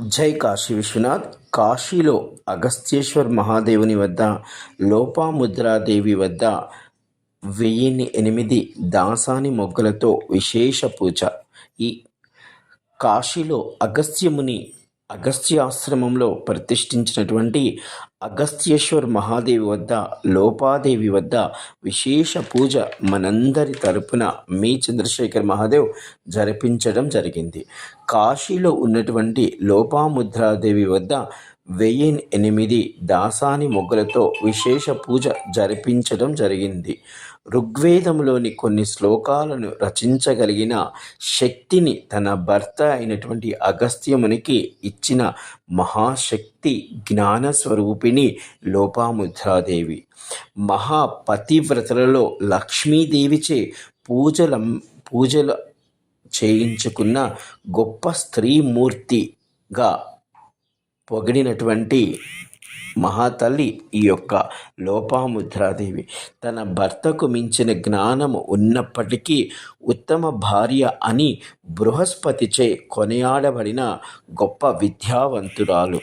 జై కాశీ విశ్వనాథ్. కాశీలో అగస్త్యేశ్వర్ మహాదేవుని వద్ద లోపాముద్రాదేవి వద్ద వెయ్యిన్ని ఎనిమిది దాసాని మొగ్గలతో విశేష పూజ. ఈ కాశీలో అగస్త్యముని అగస్త్యాశ్రమంలో ప్రతిష్ఠించినటువంటి అగస్త్యేశ్వర్ మహాదేవి వద్ద లోపాదేవి వద్ద విశేష పూజ మనందరి తరపున మీ చంద్రశేఖర్ మహాదేవ్ జరిపించడం జరిగింది. కాశీలో ఉన్నటువంటి లోపాముద్రాదేవి వద్ద వెయ్యి ఎనిమిది దాసాని మొగ్గలతో విశేష పూజ జరిపించడం జరిగింది. ఋగ్వేదంలోని కొన్ని శ్లోకాలను రచించగలిగిన శక్తిని తన భర్త అయినటువంటి అగస్త్యమునికి ఇచ్చిన మహాశక్తి జ్ఞాన స్వరూపిణి లోపాముద్రాదేవి. మహాపతివ్రతలలో లక్ష్మీదేవిచే పూజల పూజలు చేయించుకున్న గొప్ప స్త్రీమూర్తిగా పొగిడినటువంటి మహాతల్లి ఈ యొక్క లోపాముద్రాదేవి. తన భర్తకు మించిన జ్ఞానము ఉన్నప్పటికీ ఉత్తమ భార్య అని బృహస్పతిచే కొనియాడబడిన గొప్ప విద్యావంతురాలు.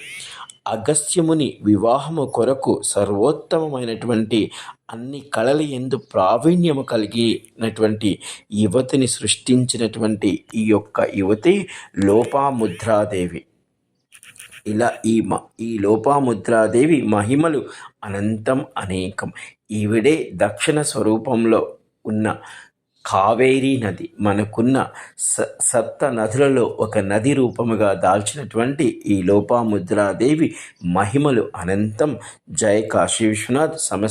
అగస్త్యముని వివాహము కొరకు సర్వోత్తమమైనటువంటి అన్ని కళల ఎందు ప్రావీణ్యము కలిగినటువంటి యువతిని సృష్టించినటువంటి ఈ యొక్క యువతి లోపాముద్రాదేవి. ఇలా ఈ మ ఈ లోపాముద్రాదేవి మహిమలు అనంతం అనేకం. ఈవిడే దక్షిణ స్వరూపంలో ఉన్న కావేరీ నది మనకున్న స సప్త నదులలో ఒక నది రూపముగా దాల్చినటువంటి ఈ లోపాముద్రాదేవి మహిమలు అనంతం. జయ కాశీ విశ్వనాథ్ సమస్త